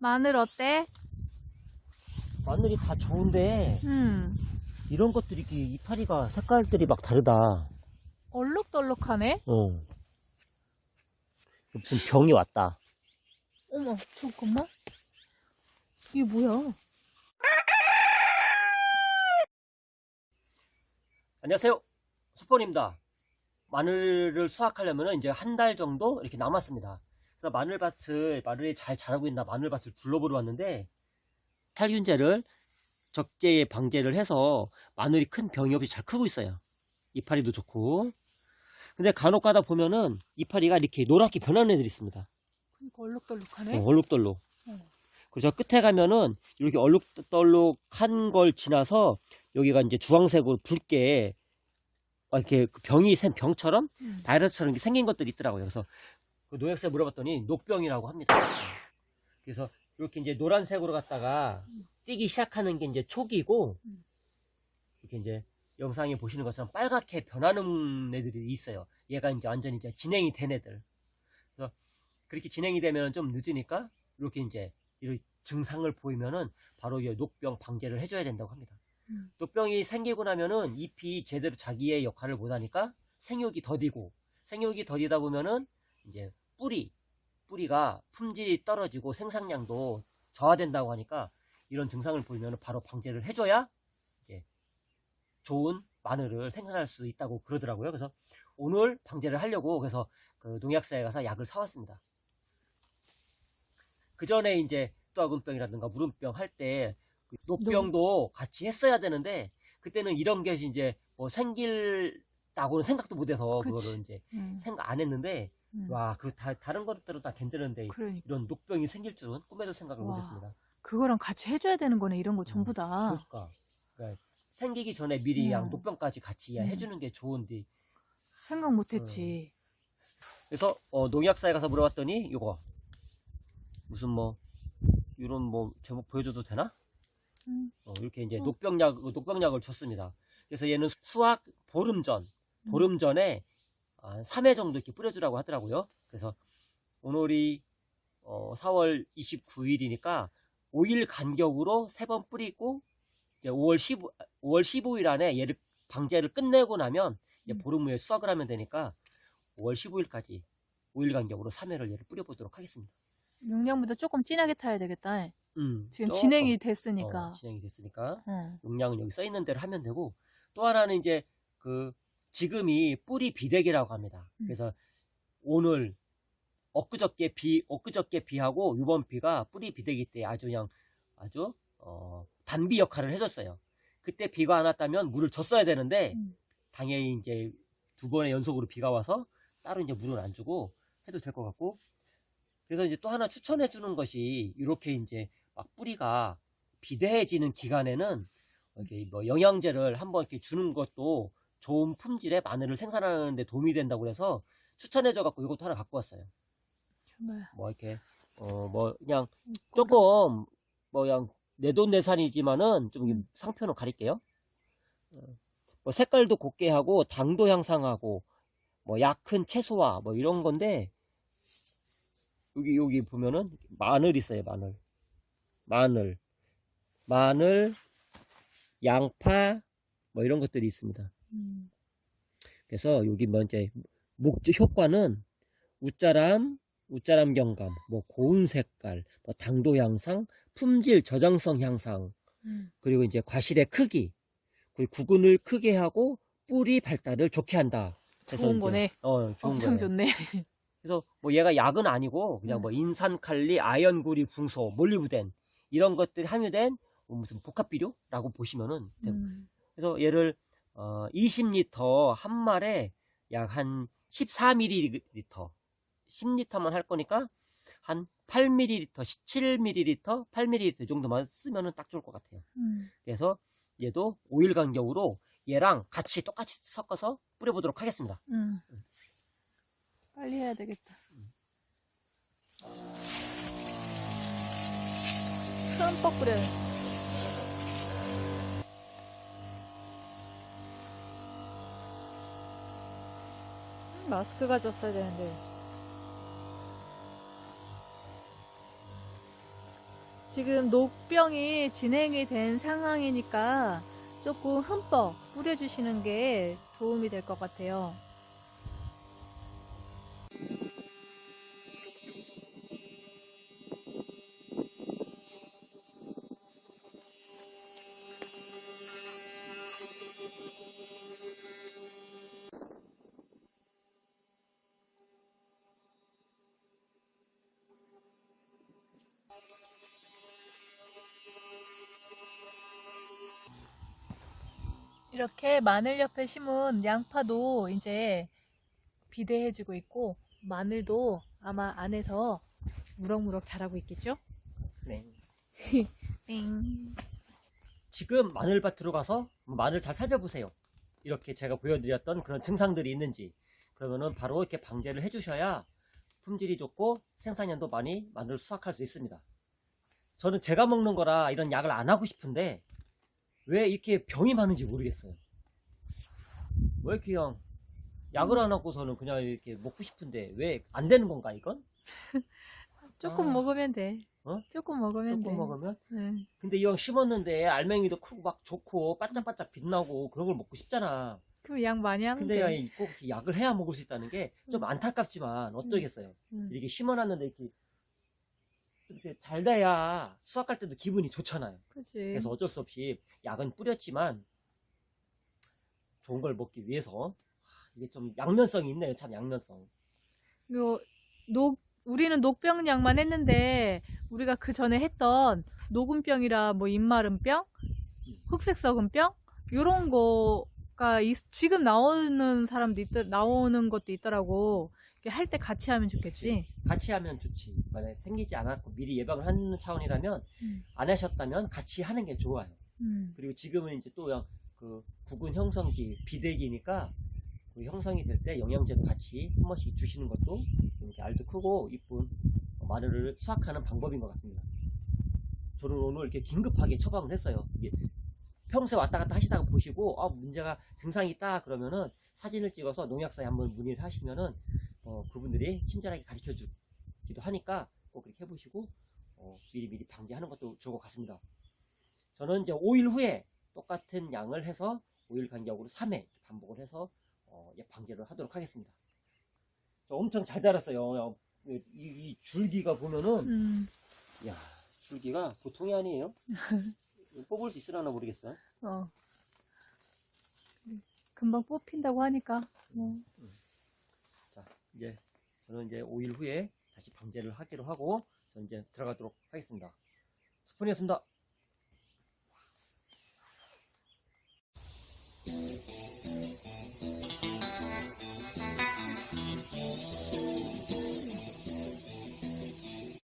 마늘 어때? 마늘이 다 좋은데 음, 이런 것들이 이렇게 이파리가 색깔들이 막 다르다. 얼룩덜룩하네. 어. 무슨 병이 왔다. 어머, 잠깐만. 이게 뭐야? 안녕하세요. 수본입니다. 마늘을 수확하려면 이제 한 달 정도 이렇게 남았습니다. 그래서 마늘밭을, 마늘이 잘 자라고 있나 마늘밭을 둘러보러 왔는데, 살균제를 적재에 방제를 해서 마늘이 큰 병이 없이 잘 크고 있어요. 이파리도 좋고. 근데 간혹 가다 보면은 이파리가 이렇게 노랗게 변하는 애들이 있습니다. 그러니까 얼룩덜룩하네. 어, 얼룩덜룩. 어. 그래서 끝에 가면은 이렇게 얼룩덜룩한 걸 지나서 여기가 이제 주황색으로 붉게 어, 이렇게 그 병이 생 병처럼 음. 바이러스처럼 생긴 것들이 있더라고요. 그래서 그 노약사 물어봤더니 녹병이라고 합니다. 그래서 이렇게 이제 노란색으로 갔다가 뛰기 시작하는 게 이제 초기고 음. 이렇게 이제 영상에 보시는 것처럼 빨갛게 변하는 애들이 있어요. 얘가 이제 완전히 이제 진행이 된 애들. 그래서 그렇게 진행이 되면 좀 늦으니까 이렇게 이제 이런 증상을 보이면은 바로 이 녹병 방제를 해줘야 된다고 합니다. 음. 녹병이 생기고 나면은 잎이 제대로 자기의 역할을 못하니까 생육이 더디고 생육이 더디다 보면은 이제 뿌리 뿌리가 품질이 떨어지고 생산량도 저하된다고 하니까 이런 증상을 보이면 바로 방제를 해줘야 이제 좋은 마늘을 생산할 수 있다고 그러더라고요. 그래서 오늘 방제를 하려고 그래서 그 농약사에 가서 약을 사왔습니다. 그 전에 이제 또아군병이라든가 무름병 할때 녹병도 같이 했어야 되는데 그때는 이런 게 이제 뭐 생길다고는 생각도 못해서. 그거를 이제 음, 생각 안 했는데 음. 와그 다른 것들은 다 괜찮은데 그러니까 이런 녹병이 생길 줄은 꿈에도 생각을 와. 못했습니다. 그거랑 같이 해줘야 되는 거네. 이런 거 전부 다. 그러니까, 그러니까 생기기 전에 미리 음. 양 녹병까지 같이 음. 해주는 게 좋은데 생각 못했지. 그래서 어, 농약사에 가서 물어봤더니 이거 무슨 뭐 이런 뭐 제목 보여줘도 되나? 음. 어, 이렇게 이제 어. 녹병약 녹병약을 줬습니다. 그래서 얘는 수확 보름 전 음. 보름 전에 한 3회 정도 이렇게 뿌려주라고 하더라고요. 그래서 오늘이 어, 4월 29일이니까 5일 간격으로 3번 뿌리고 이제 5월 15 5월 15일 안에 얘를 방제를 끝내고 나면 이제 음. 보름 후에 수확을 하면 되니까 5월 15일까지 5일 간격으로 3회를 얘를 뿌려보도록 하겠습니다. 용량보다 조금 진하게 타야 되겠다. 음, 지금 조금, 진행이 어, 됐으니까. 진행이 됐으니까 어. 용량은 여기 써 있는 대로 하면 되고 또 하나는 이제 그 지금이 뿌리 비대기라고 합니다. 음. 그래서 오늘 엊그저께 비 엊그저께 비하고 이번 비가 뿌리 비대기 때 아주 그냥 아주 어, 단비 역할을 해줬어요. 그때 비가 안 왔다면 물을 줬어야 되는데 음. 당연히 이제 두 번의 연속으로 비가 와서 따로 이제 물을 안 주고 해도 될 것 같고 그래서 이제 또 하나 추천해 주는 것이 이렇게 이제 막 뿌리가 비대해지는 기간에는 이렇게 뭐 영양제를 한번 이렇게 주는 것도 좋은 품질의 마늘을 생산하는 데 도움이 된다고 해서 추천해 줘 갖고 이것도 하나 갖고 왔어요. 정말. 뭐 이렇게 어 뭐 그냥 조금 뭐 그냥 내돈내산이지만은 좀 음. 상표는 가릴게요. 어, 뭐 색깔도 곱게 하고 당도 향상하고 뭐 약한 채소화 뭐 이런 건데 여기 여기 보면은 마늘 있어요 마늘 마늘 마늘 양파 뭐 이런 것들이 있습니다. 음. 그래서 여기 뭐 이제 목적 효과는 우짜람, 우짜람 경감, 뭐 고운 색깔, 뭐 당도 향상, 품질 저장성 향상, 음. 그리고 이제 과실의 크기, 그리고 구근을 크게 하고 뿌리 발달을 좋게 한다. 좋은 이제- 거네. 어, 좋은 엄청 거예요. 좋네. 그래서 뭐 얘가 약은 아니고 그냥 음. 뭐 인산 칼리, 아연구리, 붕소, 몰리브덴 이런 것들이 함유된 뭐 무슨 복합 비료라고 보시면은 음. 그래서 얘를 어, 20리터 한 말에 약 한 14ml, 10리터만 할 거니까 한 8ml, 17ml, 8ml 정도만 쓰면은 딱 좋을 것 같아요. 음. 그래서 얘도 5일 간격으로 얘랑 같이 똑같이 섞어서 뿌려보도록 하겠습니다. 음. 빨리 해야 되겠다. 흠뻑 뿌려. 음, 마스크 가졌어야 되는데. 지금 녹병이 진행이 된 상황이니까 조금 흠뻑 뿌려주시는 게 도움이 될 것 같아요. 이렇게 마늘 옆에 심은 양파도 이제 비대해지고 있고 마늘도 아마 안에서 무럭무럭 자라고 있겠죠? 네. 띵. 지금 마늘밭으로 가서 마늘 잘 살펴보세요. 이렇게 제가 보여드렸던 그런 증상들이 있는지. 그러면은 바로 이렇게 방제를 해주셔야 품질이 좋고 생산량도 많이 마늘을 수확할 수 있습니다. 저는 제가 먹는 거라 이런 약을 안 하고 싶은데 왜 이렇게 병이 많은지 모르겠어요. 왜 이렇게 그냥 약을 안 하고서는 그냥 이렇게 먹고 싶은데 왜 안 되는 건가 이건? 조금 아. 먹으면 돼. 어? 조금 먹으면 돼. 조금 먹으면? 네. 근데 이왕 심었는데 알맹이도 크고 막 좋고 반짝반짝 빛나고 그런 걸 먹고 싶잖아. 그럼 양 많이 하면 근데 돼. 꼭 이렇게 약을 해야 먹을 수 있다는 게좀 음. 안타깝지만 어쩌겠어요. 음. 이렇게 심어놨는데 이렇게 이렇게 잘 돼야 수확할 때도 기분이 좋잖아요. 그치. 그래서 어쩔 수 없이 약은 뿌렸지만 좋은 걸 먹기 위해서 하, 이게 좀 양면성이 있네요. 참 양면성. 요, 녹, 우리는 녹병약만 했는데, 우리가 그 전에 했던 녹음병이라 뭐 입마름병, 흑색 썩은병, 요런 거가 있- 지금 나오는 사람도 있, 나오는 것도 있더라고. 할 때 같이 하면 좋겠지. 같이 하면 좋지. 만약에 생기지 않았고 미리 예방을 하는 차원이라면 음. 안 하셨다면 같이 하는 게 좋아요. 음. 그리고 지금은 이제 또그 구근 형성기 비대기니까 그 형성이 될 때 영양제도 같이 한 번씩 주시는 것도 이렇게 알도 크고 이쁜 마늘을 수확하는 방법인 것 같습니다. 저는 오늘 이렇게 긴급하게 처방을 했어요. 이게 평소에 왔다 갔다 하시다가 보시고 아 문제가 증상이 있다 그러면은 사진을 찍어서 농약사에 한번 문의를 하시면은 어, 그분들이 친절하게 가르쳐 주기도 하니까 꼭 그렇게 해보시고 어, 미리미리 방지하는 것도 좋을 것 같습니다. 저는 이제 5일 후에 똑같은 양을 해서 5일 간격으로 3회 반복을 해서 어, 예, 방제를 하도록 하겠습니다. 저 엄청 잘 자랐어요. 이, 이 줄기가 보면은 음. 야 줄기가 보통이 아니에요. 뽑을 수 있으려나 모르겠어요. 어. 금방 뽑힌다고 하니까, 뭐. 자 이제 저는 이제 5일 후에 다시 방제를 하기로 하고 저는 이제 들어가도록 하겠습니다. 스푼이었습니다.